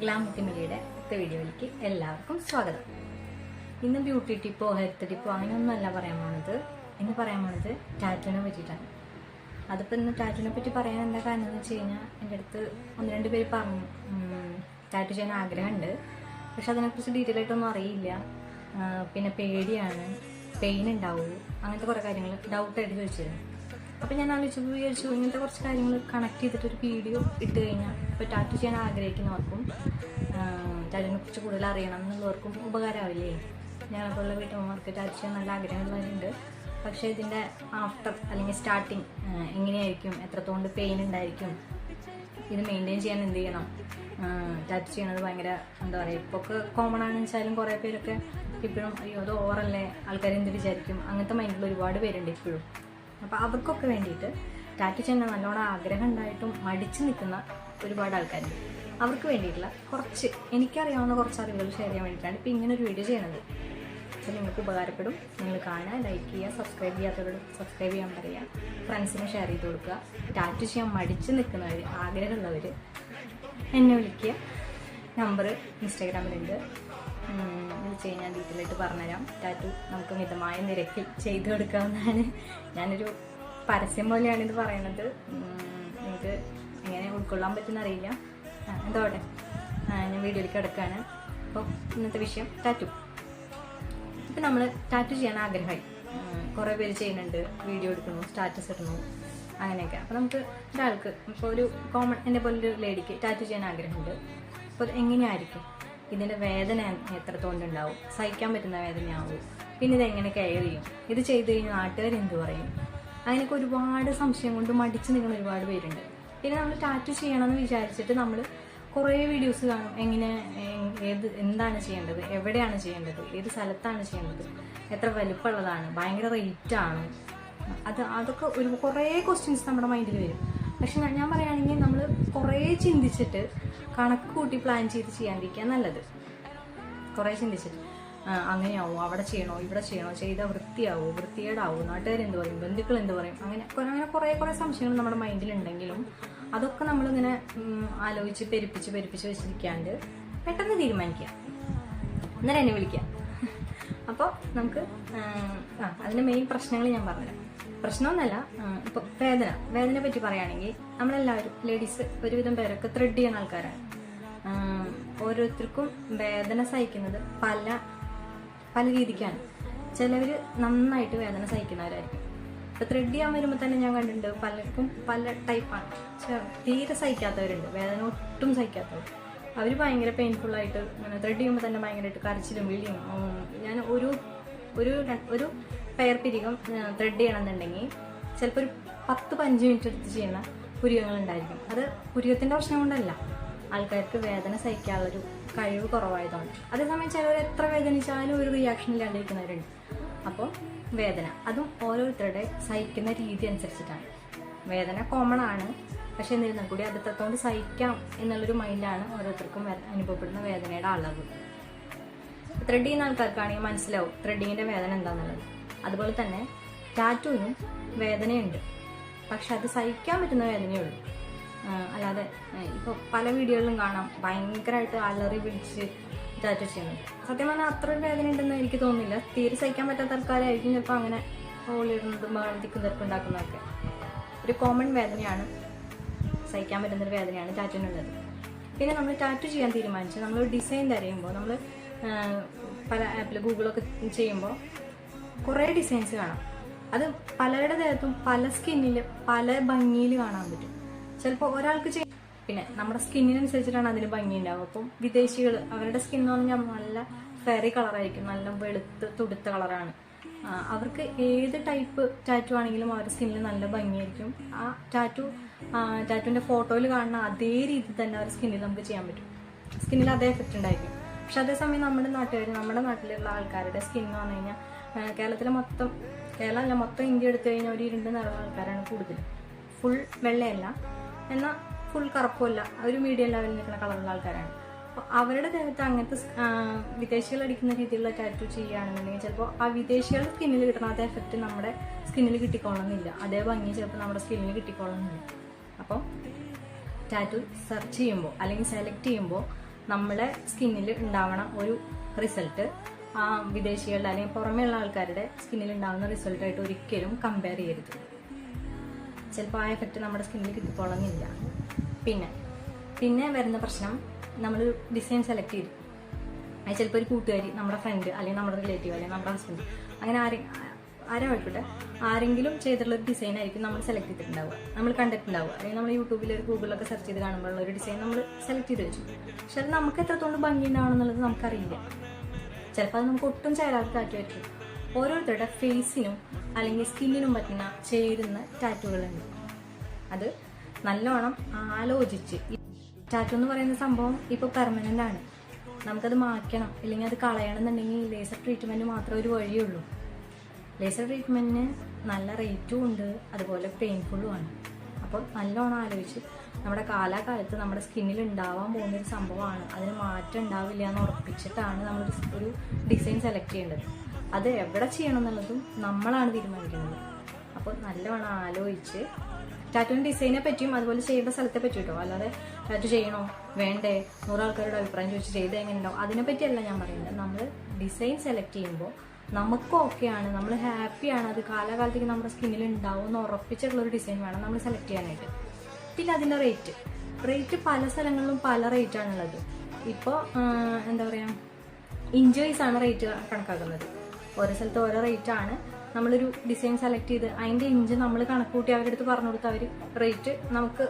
ഗ്ലാമുക്കിമിലിയുടെ അടുത്ത വീഡിയോയിലേക്ക് എല്ലാവർക്കും സ്വാഗതം. ഇന്ന് ബ്യൂട്ടി ടിപ്പോ ഹെൽത്ത് ടിപ്പോ അങ്ങനെയൊന്നുമല്ല പറയാൻ പോണത്. ഇന്ന് പറയാൻ പോണത് ടാറ്റുവിനെ പറ്റിയിട്ടാണ്. അതിപ്പോൾ ഇന്ന് ടാറ്റുവിനെ പറ്റി പറയാൻ എന്താ കാരണം എന്ന് വെച്ച് കഴിഞ്ഞാൽ എന്റെ അടുത്ത് ഒന്ന് രണ്ട് പേര് പറഞ്ഞു ടാറ്റു ചെയ്യാൻ ആഗ്രഹമുണ്ട്. പക്ഷെ അതിനെക്കുറിച്ച് ഡീറ്റെയിൽ ആയിട്ടൊന്നും അറിയില്ല. പിന്നെ പേടിയാണ് പെയിൻ ഉണ്ടാവും അങ്ങനത്തെ കുറേ കാര്യങ്ങൾ ഡൗട്ടായിട്ട് ചോദിച്ചിരുന്നു. അപ്പം ഞാൻ ആലോചിച്ചു വിചാരിച്ചു ഇങ്ങനത്തെ കുറച്ച് കാര്യങ്ങൾ കണക്ട് ചെയ്തിട്ട് ഒരു വീഡിയോ ഇട്ട് കഴിഞ്ഞാൽ ഇപ്പോൾ ടാറ്റു ചെയ്യാൻ ആഗ്രഹിക്കുന്നവർക്കും ടാറ്റിനെ കുറിച്ച് കൂടുതൽ അറിയണം എന്നുള്ളവർക്കും ഉപകാരമാവില്ലേ ഞങ്ങളെപ്പോലുള്ള വീട്ടമ്മമാർക്ക് ടാറ്റു ചെയ്യാൻ നല്ല ആഗ്രഹമുള്ളവരുണ്ട് പക്ഷേ ഇതിന്റെ ആഫ്റ്റർ അല്ലെങ്കിൽ സ്റ്റാർട്ടിങ് എങ്ങനെയായിരിക്കും? എത്രത്തോണ്ട് പെയിൻ ഉണ്ടായിരിക്കും? ഇത് മെയിന്റെയിൻ ചെയ്യാൻ എന്ത് ചെയ്യണം? ടാറ്റു ചെയ്യണത് ഭയങ്കര എന്താ പറയുക ഇപ്പോൾ ഒക്കെ കോമൺ ആണെന്ന് വെച്ചാലും കുറേ പേരൊക്കെ ഇപ്പോഴും അയ്യോ അത് ഓവറല്ലേ ആൾക്കാർ എന്ത് വിചാരിക്കും? അങ്ങനത്തെ മൈൻഡിൽ ഒരുപാട് പേരുണ്ട് ഇപ്പോഴും. അപ്പോൾ അവർക്കൊക്കെ വേണ്ടിയിട്ട് ടാറ്റു ചെയ്യാൻ നല്ലോണം ആഗ്രഹം ഉണ്ടായിട്ടും മടിച്ചു നിൽക്കുന്ന ഒരുപാട് ആൾക്കാരുണ്ട്. അവർക്ക് വേണ്ടിയിട്ടുള്ള കുറച്ച് എനിക്കറിയാവുന്ന കുറച്ച് അറിവുകൾ ഷെയർ ചെയ്യാൻ വേണ്ടിയിട്ടാണ് ഇപ്പോൾ ഇങ്ങനെ ഒരു വീഡിയോ ചെയ്യണത്. അപ്പോൾ നിങ്ങൾക്ക് ഉപകാരപ്പെടും. നിങ്ങൾ കാണുക ലൈക്ക് ചെയ്യുക സബ്സ്ക്രൈബ് ചെയ്യാത്തവരോട് സബ്സ്ക്രൈബ് ചെയ്യാൻ പറയുക. ഫ്രണ്ട്സിന് ഷെയർ ചെയ്ത് കൊടുക്കുക. ടാറ്റു ചെയ്യാൻ മടിച്ച് നിൽക്കുന്നവർ ആഗ്രഹമുള്ളവർ എന്നെ വിളിക്കുക. നമ്പർ ഇൻസ്റ്റാഗ്രാമിലുണ്ട് ഉം, വിളിച്ച് കഴിഞ്ഞാൽ ഡീറ്റെയിൽ പറഞ്ഞുതരാം. ടാറ്റു നമുക്ക് മിതമായ നിരക്കിൽ ചെയ്തു കൊടുക്കാവുന്നതാണ്. ഞാനൊരു പരസ്യം പോലെയാണ് ഇത് പറയുന്നത്. നിങ്ങൾക്ക് എങ്ങനെ ഉൾക്കൊള്ളാൻ പറ്റുന്ന അറിയില്ല എന്തോടെ ഞാൻ വീഡിയോയിലേക്ക് കിടക്കുകയാണ് അപ്പോൾ ഇന്നത്തെ വിഷയം ടാറ്റു ഇപ്പം നമ്മൾ ടാറ്റു ചെയ്യാൻ ആഗ്രഹമായി. കുറേ പേര് ചെയ്യുന്നുണ്ട്. വീഡിയോ എടുക്കുന്നു സ്റ്റാറ്റസ് ഇടുന്നു അങ്ങനെയൊക്കെ. അപ്പോൾ നമുക്ക് ഒരാൾക്ക് ഇപ്പോൾ ഒരു കോമൺ എന്നെ പോലൊരു ലേഡിക്ക് ടാറ്റു ചെയ്യാൻ ആഗ്രഹമുണ്ട്. അപ്പോൾ എങ്ങനെയായിരിക്കും? ഇതിന്റെ വേദന എത്രത്തോളം ഉണ്ടാവും? സഹിക്കാൻ പറ്റുന്ന വേദനയാവും. പിന്നെ ഇത് എങ്ങനെ കെയർ ചെയ്യും? ഇത് ചെയ്ത് കഴിഞ്ഞാൽ നാട്ടുകാർ എന്ത് പറയും? അങ്ങനെയൊക്കെ ഒരുപാട് സംശയം കൊണ്ട് മടിച്ച് നിങ്ങൾ ഒരുപാട് പേരുണ്ട്. പിന്നെ നമ്മൾ ടാറ്റു ചെയ്യണമെന്ന് വിചാരിച്ചിട്ട് നമ്മൾ കുറേ വീഡിയോസ് കാണും. എങ്ങനെ ഏത് എന്താണ് ചെയ്യേണ്ടത്? എവിടെയാണ് ചെയ്യേണ്ടത്? ഏത് സ്ഥലത്താണ് ചെയ്യേണ്ടത്? എത്ര വലുപ്പമുള്ളതാണ്? ഭയങ്കര റേറ്റാണ് അത് അതൊക്കെ ഒരു കുറേ ക്വസ്റ്റ്യൻസ് നമ്മുടെ മൈൻഡിൽ വരും. പക്ഷെ ഞാൻ- പറയുകയാണെങ്കിൽ നമ്മൾ കുറേ ചിന്തിച്ചിട്ട് കണക്ക് കൂട്ടി പ്ലാൻ ചെയ്ത് ചെയ്യാണ്ടിരിക്കുക നല്ലത്. കുറേ ചിന്തിച്ചിട്ട്. അങ്ങനെയാവോ അവിടെ ചെയ്യണോ ഇവിടെ ചെയ്യണോ ചെയ്താൽ വൃത്തിയാവോ വൃത്തികേടാവോ നാട്ടുകാർ എന്ത് പറയും ബന്ധുക്കൾ എന്ത് പറയും അങ്ങനെ അങ്ങനെ കുറേ കുറേ സംശയങ്ങൾ നമ്മുടെ മൈൻഡിലുണ്ടെങ്കിലും അതൊക്കെ നമ്മളിങ്ങനെ ആലോചിച്ച് പെരുപ്പിച്ച് പെരുപ്പിച്ച് വെച്ചിരിക്കാണ്ട് പെട്ടെന്ന് തീരുമാനിക്കുക. അന്നേരം എന്നെ വിളിക്കുക. അപ്പോൾ നമുക്ക് ആ അതിന്റെ മെയിൻ പ്രശ്നങ്ങൾ ഞാൻ പറഞ്ഞുതരാം. പ്രശ്നമൊന്നുമല്ല. ഇപ്പൊ വേദന. വേദനയെ പറ്റി പറയുകയാണെങ്കിൽ നമ്മളെല്ലാവരും ലേഡീസ് ഒരുവിധം പേരൊക്കെ ത്രെഡ് ചെയ്യുന്ന ആൾക്കാരാണ്. ഓരോരുത്തർക്കും വേദന സഹിക്കുന്നത് പല പല രീതിക്കാണ്. ചിലവർ നന്നായിട്ട് വേദന സഹിക്കുന്നവരായിരിക്കും. ഇപ്പൊ ത്രെഡ് ചെയ്യാൻ വരുമ്പോൾ തന്നെ ഞാൻ കണ്ടിട്ടുണ്ട് പലർക്കും പല ടൈപ്പാണ് തീരെ സഹിക്കാത്തവരുണ്ട്. വേദന ഒട്ടും സഹിക്കാത്തവർ. അവർ ഭയങ്കര പെയിൻഫുള്ളായിട്ട് ഇങ്ങനെ ത്രെഡ് ചെയ്യുമ്പോൾ തന്നെ ഭയങ്കരമായിട്ട് കരച്ചിലും വിളിയും ഞാൻ ഒരു ഒരു ഒരു പെയർ പിരികം ത്രെഡ് ചെയ്യണമെന്നുണ്ടെങ്കിൽ ചിലപ്പോൾ ഒരു പത്ത് പതിനഞ്ച് മിനിറ്റ് എടുത്ത് ചെയ്യുന്ന പുരികങ്ങളുണ്ടായിരിക്കും അത് പുരികത്തിന്റെ പ്രശ്നം കൊണ്ടല്ല. ആൾക്കാർക്ക് വേദന സഹിക്കാനുള്ളൊരു കഴിവ് കുറവായതുകൊണ്ട്. അതേസമയം ചിലവർ എത്ര വേദനിച്ചാലും ഒരു റിയാക്ഷൻ ഇല്ലാണ്ടിരിക്കുന്നവരുണ്ട്. അപ്പോൾ വേദന. അതും ഓരോരുത്തരുടെ സഹിക്കുന്ന രീതി അനുസരിച്ചിട്ടാണ്. വേദന കോമൺ ആണ്. പക്ഷെ എന്നിരുന്നാൽ കൂടി അത് സഹിക്കാം എന്നുള്ളൊരു മൈൻഡാണ് ഓരോരുത്തർക്കും അനുഭവപ്പെടുന്ന വേദനയുടെ അളവ്. ത്രെഡ് ചെയ്യുന്ന ആൾക്കാർക്കാണെങ്കിൽ മനസ്സിലാവും ത്രെഡിങ്ങിന്റെ വേദന എന്താണെന്നുള്ളത് അതുപോലെ തന്നെ ടാറ്റൂവിനും വേദനയുണ്ട്. പക്ഷെ അത് സഹിക്കാൻ പറ്റുന്ന വേദനയേ ഉള്ളൂ അല്ലാതെ ഇപ്പോൾ പല വീഡിയോകളിലും കാണാം ഭയങ്കരമായിട്ട് അലറി പിടിച്ച് ടാറ്റു ചെയ്യുന്നത്. സത്യം പറഞ്ഞാൽ അത്ര വേദന ഉണ്ടെന്ന് എനിക്ക് തോന്നുന്നില്ല. തീരെ സഹിക്കാൻ പറ്റാത്ത ആൾക്കാരായിരിക്കും ചിലപ്പോൾ അങ്ങനെ ഓളിടുന്നതും ബഹളത്തിക്കും തീർപ്പുണ്ടാക്കുന്നതൊക്കെ ഒരു കോമൺ വേദനയാണ് സഹിക്കാൻ പറ്റുന്നൊരു വേദനയാണ് ടാറ്റുവിനുള്ളത്. പിന്നെ നമ്മൾ ടാറ്റു ചെയ്യാൻ തീരുമാനിച്ചു നമ്മൾ ഡിസൈൻ തിരയുമ്പോൾ നമ്മൾ പല ആപ്പിൽ ഗൂഗിളൊക്കെ ചെയ്യുമ്പോൾ കുറേ ഡിസൈൻസ് കാണാം. അത് പലരുടെ ദേഹത്തും പല സ്കിന്നിൽ പല ഭംഗിയിൽ കാണാൻ പറ്റും. ചിലപ്പോൾ ഒരാൾക്ക് ചെയ്യും. പിന്നെ നമ്മുടെ സ്കിന്നിനനുസരിച്ചിട്ടാണ് അതിന് ഭംഗി ഉണ്ടാവുക അപ്പം വിദേശികൾ അവരുടെ സ്കിൻ എന്ന് പറഞ്ഞാൽ നല്ല ഫെറി കളറായിരിക്കും നല്ല വെളുത്ത് തുടുത്ത കളറാണ് അവർക്ക് ഏത് ടൈപ്പ് ടാറ്റു ആണെങ്കിലും അവരുടെ സ്കിന്നിൽ നല്ല ഭംഗിയായിരിക്കും. ആ ടാറ്റു ടാറ്റുവിന്റെ ഫോട്ടോയിൽ കാണുന്ന അതേ രീതി തന്നെ അവരുടെ സ്കിന്നിൽ നമുക്ക് ചെയ്യാൻ പറ്റും. സ്കിന്നിൽ അതേ എഫക്റ്റ് ഉണ്ടായിരിക്കും. പക്ഷെ അതേസമയം നമ്മുടെ നാട്ടുകാർ നമ്മുടെ നാട്ടിലുള്ള ആൾക്കാരുടെ സ്കിൻ എന്ന് പറഞ്ഞു കഴിഞ്ഞാൽ കേരളത്തിലെ മൊത്തം കേരളമല്ല മൊത്തം ഇന്ത്യ എടുത്തു കഴിഞ്ഞാൽ ഒരു ഇരുണ്ട് നിറമുള്ള ആൾക്കാരാണ് കൂടുതൽ ഫുൾ വെള്ളയല്ല. എന്നാൽ ഫുൾ കറുപ്പുമല്ല. ഒരു മീഡിയം ലെവലിൽ നിൽക്കുന്ന കളറുള്ള ആൾക്കാരാണ്. അപ്പോൾ അവരുടെ ദേഹത്ത് അങ്ങനത്തെ വിദേശികൾ അടിക്കുന്ന രീതിയിലുള്ള ടാറ്റു ചെയ്യുകയാണെന്നുണ്ടെങ്കിൽ ചിലപ്പോൾ ആ വിദേശികളുടെ സ്കിന്നിൽ കിട്ടുന്ന അതേ എഫക്റ്റ് നമ്മുടെ സ്കിന്നിൽ കിട്ടിക്കൊള്ളുന്നില്ല അതേ ഭംഗി ചിലപ്പോൾ നമ്മുടെ സ്കിന്നിൽ കിട്ടിക്കോളണമെന്നില്ല അപ്പോൾ ടാറ്റു സെർച്ച് ചെയ്യുമ്പോൾ അല്ലെങ്കിൽ സെലക്ട് ചെയ്യുമ്പോൾ നമ്മുടെ സ്കിന്നിൽ ഉണ്ടാവണം ഒരു റിസൾട്ട് വിദേശികളുടെ അല്ലെങ്കിൽ പുറമെയുള്ള ആൾക്കാരുടെ സ്കിന്നിൽ ഉണ്ടാകുന്ന റിസൾട്ടായിട്ട് ഒരിക്കലും കമ്പയർ ചെയ്യരുത്. ചിലപ്പോൾ ആ എഫക്റ്റ് നമ്മുടെ സ്കിന്നിൽ കിട്ടിക്കോളന്നില്ല പിന്നെ പിന്നെ വരുന്ന പ്രശ്നം നമ്മൾ ഡിസൈൻ സെലക്ട് ചെയ്തു അത് ചിലപ്പോൾ ഒരു കൂട്ടുകാരി നമ്മുടെ ഫ്രണ്ട് അല്ലെങ്കിൽ നമ്മുടെ റിലേറ്റീവ് അല്ലെങ്കിൽ നമ്മുടെ ഹസ്ബൻഡ് അങ്ങനെ ആരെ ആരെ ആയിക്കോട്ടെ ആരെങ്കിലും ചെയ്തിട്ടുള്ള ഒരു ഡിസൈൻ ആയിരിക്കും നമ്മൾ സെലക്ട് ചെയ്തിട്ടുണ്ടാവുക. നമ്മൾ കണ്ടിട്ടുണ്ടാവുക. അല്ലെങ്കിൽ നമ്മൾ യൂട്യൂബിൽ ഗൂഗിളിലൊക്കെ സെർച്ച് ചെയ്ത് കാണുമ്പോഴുള്ള ഒരു ഡിസൈൻ നമ്മൾ സെലക്ട് ചെയ്ത് വെച്ചു. പക്ഷെ അത് നമുക്ക് എത്രത്തോളം ഭംഗി ഉണ്ടാവണമെന്നുള്ളത് നമുക്കറിയില്ല. ചിലപ്പോൾ അത് നമുക്ക് ഒട്ടും ചേരാത്ത ടാറ്റു ആയിരിക്കും ഓരോരുത്തരുടെ ഫേസിനും അല്ലെങ്കിൽ സ്കിന്നിനും പറ്റുന്ന ചേരുന്ന ടാറ്റുകളുണ്ട് അത് നല്ലോണം ആലോചിച്ച് ടാറ്റു എന്ന് പറയുന്ന സംഭവം ഇപ്പോൾ പെർമനന്റ് ആണ്. നമുക്കത് മാറ്റണം ഇല്ലെങ്കിൽ അത് കളയണം എന്നുണ്ടെങ്കിൽ ലേസർ ട്രീറ്റ്മെന്റ് മാത്രമേ ഒരു വഴിയുള്ളൂ. ലേസർ ട്രീറ്റ്മെന്റിന് നല്ല റേറ്റും ഉണ്ട് അതുപോലെ പെയിൻഫുള്ളും ആണ്. അപ്പോൾ നല്ലോണം ആലോചിച്ച് നമ്മുടെ കാലാകാലത്ത് നമ്മുടെ സ്കിന്നിൽ ഉണ്ടാവാൻ പോകുന്ന ഒരു സംഭവമാണ്. അതിന് മാറ്റം ഉണ്ടാവില്ല എന്ന് ഉറപ്പിച്ചിട്ടാണ് നമ്മൾ ഒരു ഡിസൈൻ സെലക്ട് ചെയ്യേണ്ടത്. അത് എവിടെ ചെയ്യണം എന്നുള്ളതും നമ്മളാണ് തീരുമാനിക്കുന്നത്. അപ്പോൾ നല്ലവണ്ണം ആലോചിച്ച് ടാറ്റുവിന് ഡിസൈനെ പറ്റിയും അതുപോലെ ചെയ്യേണ്ട സ്ഥലത്തെ പറ്റി കേട്ടോ അല്ലാതെ ടാറ്റു ചെയ്യണോ? വേണ്ടേ? നൂറാൾക്കാരുടെ അഭിപ്രായം ചോദിച്ച് ചെയ്ത് എങ്ങനെ അതിനെപ്പറ്റിയല്ല ഞാൻ പറയുന്നത്. നമ്മൾ ഡിസൈൻ സെലക്ട് ചെയ്യുമ്പോൾ നമുക്ക് ഓക്കെയാണ് നമ്മൾ ഹാപ്പിയാണ് അത് കാലാകാലത്തേക്ക് നമ്മുടെ സ്കിന്നിൽ ഉണ്ടാവും എന്ന് ഉറപ്പിച്ചിട്ടുള്ള ഒരു ഡിസൈൻ വേണം നമ്മൾ സെലക്ട് ചെയ്യാനായിട്ട്. പിന്നെ അതിന്റെ റേറ്റ് റേറ്റ് പല സ്ഥലങ്ങളിലും പല റേറ്റ് ആണുള്ളത് ഇപ്പോൾ എന്താ പറയുക ഇഞ്ച് വൈസ് ആണ് റേറ്റ് കണക്കാക്കുന്നത്. ഓരോ സ്ഥലത്ത് ഓരോ റേറ്റ് ആണ്. നമ്മളൊരു ഡിസൈൻ സെലക്ട് ചെയ്ത് അതിന്റെ ഇഞ്ച് നമ്മൾ കണക്ക് കൂട്ടി അവരുടെ അടുത്ത് പറഞ്ഞു കൊടുത്ത് അവർ റേറ്റ് നമുക്ക്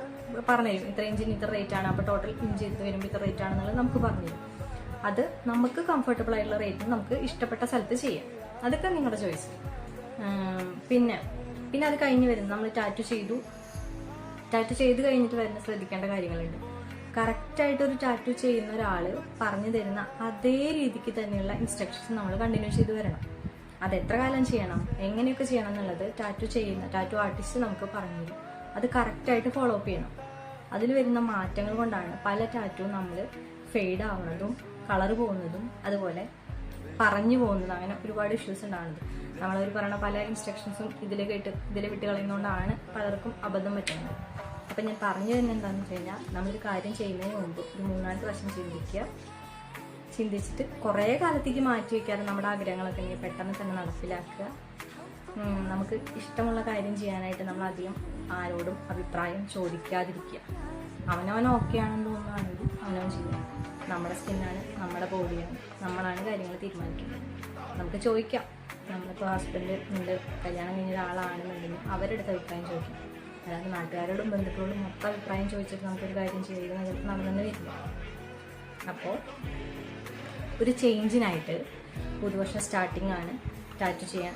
പറഞ്ഞു തരും ഇത്ര ഇഞ്ചിന് ഇത്ര റേറ്റ് ആണ്. അപ്പോൾ ടോട്ടൽ ഇഞ്ച് ഇത് വരുമ്പോൾ ഇത്ര റേറ്റ് ആണെന്നുള്ളത് നമുക്ക് പറഞ്ഞു തരും അത് നമുക്ക് കംഫർട്ടബിൾ ആയിട്ടുള്ള റേറ്റ് നമുക്ക് ഇഷ്ടപ്പെട്ട സ്ഥലത്ത് ചെയ്യാം. അതൊക്കെ നിങ്ങളുടെ ചോയ്സ് പിന്നെ പിന്നെ അത് കഴിഞ്ഞ് വരുന്നത് നമ്മൾ ടാറ്റു ചെയ്തു. ടാറ്റു ചെയ്ത് കഴിഞ്ഞിട്ട് വരുന്ന ശ്രദ്ധിക്കേണ്ട കാര്യങ്ങളുണ്ട്. കറക്റ്റായിട്ട് ഒരു ടാറ്റു ചെയ്യുന്ന ഒരാൾ പറഞ്ഞു തരുന്ന അതേ രീതിക്ക് തന്നെയുള്ള ഇൻസ്ട്രക്ഷൻസ് നമ്മൾ കണ്ടിന്യൂ ചെയ്ത് വരണം. അത് എത്ര കാലം ചെയ്യണം? എങ്ങനെയൊക്കെ ചെയ്യണം എന്നുള്ളത് ടാറ്റു ചെയ്യുന്ന ടാറ്റു ആർട്ടിസ്റ്റ് നമുക്ക് പറഞ്ഞു തരും. അത് കറക്റ്റായിട്ട് ഫോളോ അപ്പ് ചെയ്യണം. അതിൽ വരുന്ന മാറ്റങ്ങൾ കൊണ്ടാണ് പല ടാറ്റു നമ്മൾ ഫെയ്ഡ് ആവുന്നതും കളർ പോകുന്നതും അതുപോലെ പറഞ്ഞു പോകുന്നതും അങ്ങനെ ഒരുപാട് ഇഷ്യൂസ് ഉണ്ടാകുന്നത്. നമ്മളവർ പറയുന്ന പല ഇൻസ്ട്രക്ഷൻസും ഇതിൽ കേട്ട് ഇതിൽ വിട്ട് കളയുന്നതുകൊണ്ടാണ് പലർക്കും അബദ്ധം പറ്റുന്നത്. അപ്പം ഞാൻ പറഞ്ഞു തന്നെ എന്താണെന്ന് വെച്ച് കഴിഞ്ഞാൽ നമ്മളൊരു കാര്യം ചെയ്യുന്നതിന് മുമ്പ് ഒരു മൂന്നാൽ പ്രാവശ്യം ചിന്തിക്കുക. ചിന്തിച്ചിട്ട് കുറേ കാലത്തേക്ക് മാറ്റി വയ്ക്കാതെ നമ്മുടെ ആഗ്രഹങ്ങളൊക്കെ ഇങ്ങനെ പെട്ടെന്ന് തന്നെ നടപ്പിലാക്കുക. നമുക്ക് ഇഷ്ടമുള്ള കാര്യം ചെയ്യാനായിട്ട് നമ്മൾ അധികം ആരോടും അഭിപ്രായം ചോദിക്കാതിരിക്കുക. അവനവൻ ഓക്കെ ആണെന്ന് തോന്നുകയാണെങ്കിൽ അവനവൻ ചെയ്യാം നമ്മുടെ സ്കിന്നാണ് നമ്മുടെ ബോഡിയാണ് നമ്മളാണ് കാര്യങ്ങൾ തീരുമാനിക്കുന്നത്. നമുക്ക് ചോദിക്കാം നമ്മളിപ്പോൾ ഹസ്ബൻഡ് ഉണ്ട് കല്യാണം കഴിഞ്ഞ ഒരാളാണെന്നുണ്ടെങ്കിൽ അവരുടെ അടുത്ത് അഭിപ്രായം ചോദിക്കാം. അതായത് നാട്ടുകാരോടും ബന്ധുക്കളോടും മൊത്തം അഭിപ്രായം ചോദിച്ചിട്ട് നമുക്കൊരു കാര്യം ചെയ്യുന്നത് ചിലപ്പോൾ നടന്നു വരില്ല. അപ്പോൾ ഒരു ചേഞ്ചിനായിട്ട് പുതുവർഷം സ്റ്റാർട്ടിംഗ് ആണ് ടാറ്റു ചെയ്യാൻ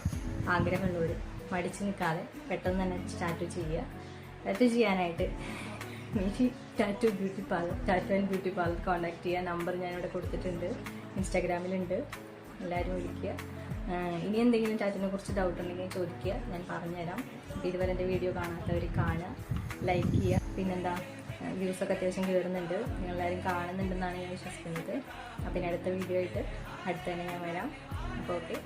ആഗ്രഹമുള്ളവർ മടിച്ചു നിൽക്കാതെ പെട്ടെന്ന് തന്നെ ടാറ്റു ചെയ്യുക. ടാറ്റു ചെയ്യാനായിട്ട് എനിക്ക് tattoo beauty parlour tattoo and beauty parlour contact ചെയ്യുക നമ്പർ ഞാനിവിടെ കൊടുത്തിട്ടുണ്ട്. ഇൻസ്റ്റാഗ്രാമിലുണ്ട് എല്ലാവരും വിളിക്കുക. ഇനി എന്തെങ്കിലും ടാറ്റോനെ കുറിച്ച് ഡൗട്ട് ഉണ്ടെങ്കിൽ ചോദിക്കുക. ഞാൻ പറഞ്ഞുതരാം. അപ്പോൾ ഇതുവരെ എന്റെ വീഡിയോ കാണാത്തവർ കാണുക ലൈക്ക് ചെയ്യുക. പിന്നെന്താ വ്യൂസൊക്കെ അത്യാവശ്യം കയറുന്നുണ്ട് നിങ്ങളെല്ലാവരും കാണുന്നുണ്ടെന്നാണ് ഞാൻ വിശ്വസിക്കുന്നത്. അപ്പം അടുത്ത വീഡിയോ ആയിട്ട് അടുത്ത് തന്നെ ഞാൻ വരാം. അപ്പോൾ ഓക്കെ